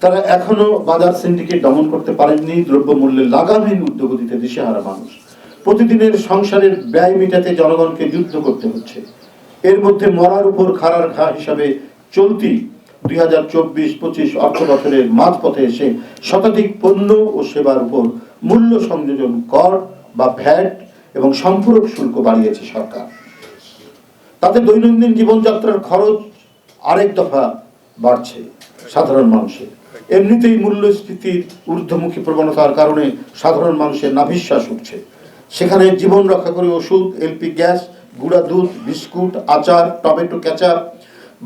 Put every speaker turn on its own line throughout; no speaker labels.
তারা এখনও বাজার সিন্ডিকেট দমন করতে পারেননি, দ্রব্যমূল্যের লাগামহীন উদ্যোগতিতে দিশেহারা মানুষ। প্রতিদিনের সংসারের ব্যয় মেটাতে জনগণকে যুদ্ধ করতে হচ্ছে। এর মধ্যে মরার উপর খাড়ার ঘা হিসাবে চলতি দুই হাজার চব্বিশ পঁচিশ অর্থ বছরের মাঝপথে এসে শতাধিক পণ্য ও সেবার উপর মূল্য সংযোজন কর বা ভ্যাট এবং সম্পূরক শুল্ক বাড়িয়েছে সরকার। তাতে দৈনন্দিন জীবনযাত্রার খরচ আরেক দফা বাড়ছে সাধারণ মানুষের। এমনিতেই মূল্যস্ফীতির ঊর্ধ্বমুখী প্রবণতার কারণে সাধারণ মানুষের নাভিশ্বাস উঠছে। সেখানে জীবন রক্ষা করে ওষুধ এলপি গ্যাস, গুঁড়া দুধ, বিস্কুট, আচার, টমেটো কেচাপ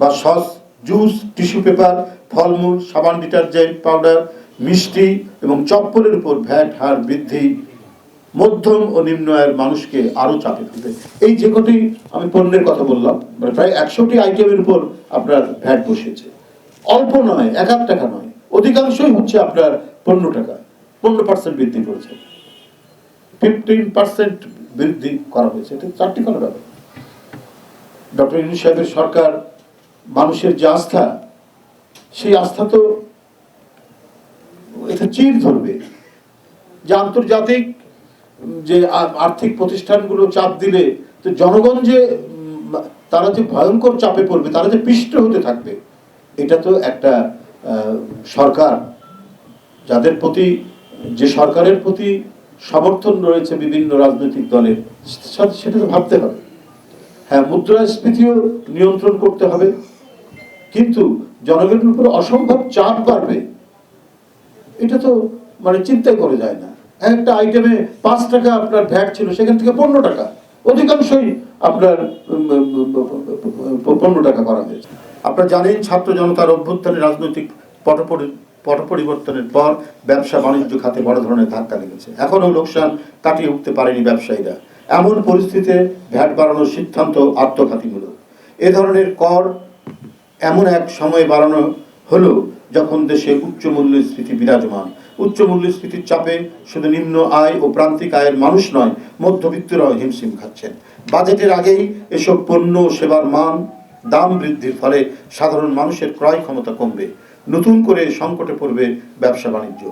বা সস, জুস, টিস্যু পেপার, ফলমূল, সাবান ডিটারজেন্ট পাউডার, মিষ্টি এবং চপ্পলের উপর ভ্যাট হার বৃদ্ধি মধ্যম ও নিম্ন আয়ের মানুষকে আরও চাপে ফেলবে। এই যে কটি আমি পণ্যের কথা বললাম মানে প্রায় একশোটি আইটেমের উপর আপনার ভ্যাট বসিয়েছে অল্প নয়, এক টাকা নয়। অধিকাংশই হচ্ছে আপনার পনেরো টাকা পনেরো পার্সেন্ট বৃদ্ধি করেছে। ফিফটিন পার্সেন্ট বৃদ্ধি করা হয়েছে। এটা চারটি করা ব্যাপার ডক্টর ইউনুস সাহেবের সরকার মানুষের যে আস্থা, সেই আস্থা তো এটা চির ধরবে। যে আন্তর্জাতিক যে আর্থিক প্রতিষ্ঠানগুলো চাপ দিলে, তো জনগণ যে তারা যে ভয়ঙ্কর চাপে পড়বে, তারা যে পিষ্ট হতে থাকবে, এটা তো একটা সরকার, যাদের প্রতি, যে সরকারের প্রতি সমর্থন রয়েছে বিভিন্ন রাজনৈতিক দলের সেটা তো ভাবতে হবে। হ্যাঁ মুদ্রাস্ফীতিও নিয়ন্ত্রণ করতে হবে। কিন্তু জনগণের উপর অসম্ভব চাপ বাড়বে, এটা তো মানে চিন্তাই করে যায় না। একটা আইটেমে পাঁচ টাকা আপনার ভ্যাট ছিল, সেখান থেকে পনেরো টাকা। অধিকাংশই আপনার পনেরো টাকা করা হয়েছে। আপনারা জানেন, ছাত্র জনতার অভ্যুত্থানে রাজনৈতিক পট পট পরিবর্তনের পর ব্যবসা বাণিজ্য খাতে বড় ধরনের ধাক্কা লেগেছে। এখনও লোকসান কাটিয়ে উঠতে পারেনি ব্যবসায়ীরা। এমন পরিস্থিতিতে ভ্যাট বাড়ানোর সিদ্ধান্ত আত্মঘাতীমূলক। এ ধরনের কর এমন এক সময় বাড়ানো হলো যখন দেশে উচ্চ মূল্যস্ফীতি বিরাজমান। উচ্চ মূল্যস্ফীতির চাপে শুধু নিম্ন আয় ও প্রান্তিক আয়ের মানুষ নয়, মধ্যবিত্তরাও হিমশিম খাচ্ছেন। বাজেটের আগেই এসব পণ্য সেবার মান দাম বৃদ্ধির ফলে সাধারণ মানুষের ক্রয় ক্ষমতা কমবে। নতুন করে সংকটে পড়বে ব্যবসা বাণিজ্য।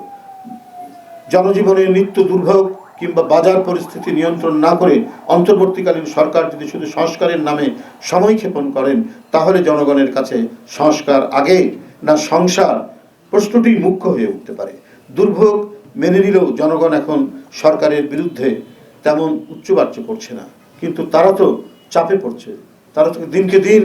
জনজীবনের নিত্য দুর্ভোগ কিংবা বাজার পরিস্থিতি নিয়ন্ত্রণ না করে অন্তর্বর্তীকালীন সরকার যদি শুধু সংস্কারের নামে সময় ক্ষেপণ করেন, তাহলে জনগণের কাছে সংস্কার আগে না সংসার প্রশ্নটি মুখ্য হয়ে উঠতে পারে। দুর্ভোগ মেনে নিলেও জনগণ এখন সরকারের বিরুদ্ধে তেমন উচ্চবাচ্য করছে না। কিন্তু তারা তো চাপে পড়ছে। তারা তো দিনকে দিন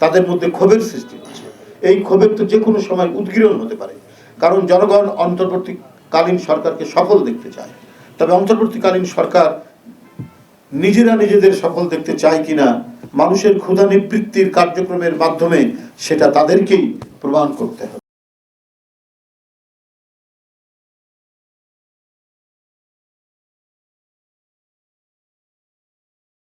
তাদের মধ্যে ক্ষোভের সৃষ্টি হচ্ছে। এই ক্ষোভের তো যে কোনো সময় উদ্গীরণ হতে পারে। কারণ জনগণ অন্তর্বর্তীকালীন সরকারকে সফল দেখতে চায়। তবে অন্তর্বর্তীকালীন সরকার নিজেরা নিজেদের সফল দেখতে চায় কিনা, মানুষের ক্ষুধা নিবৃত্তির কার্যক্রমের মাধ্যমে সেটা তাদেরকেই প্রমাণ করতে হবে।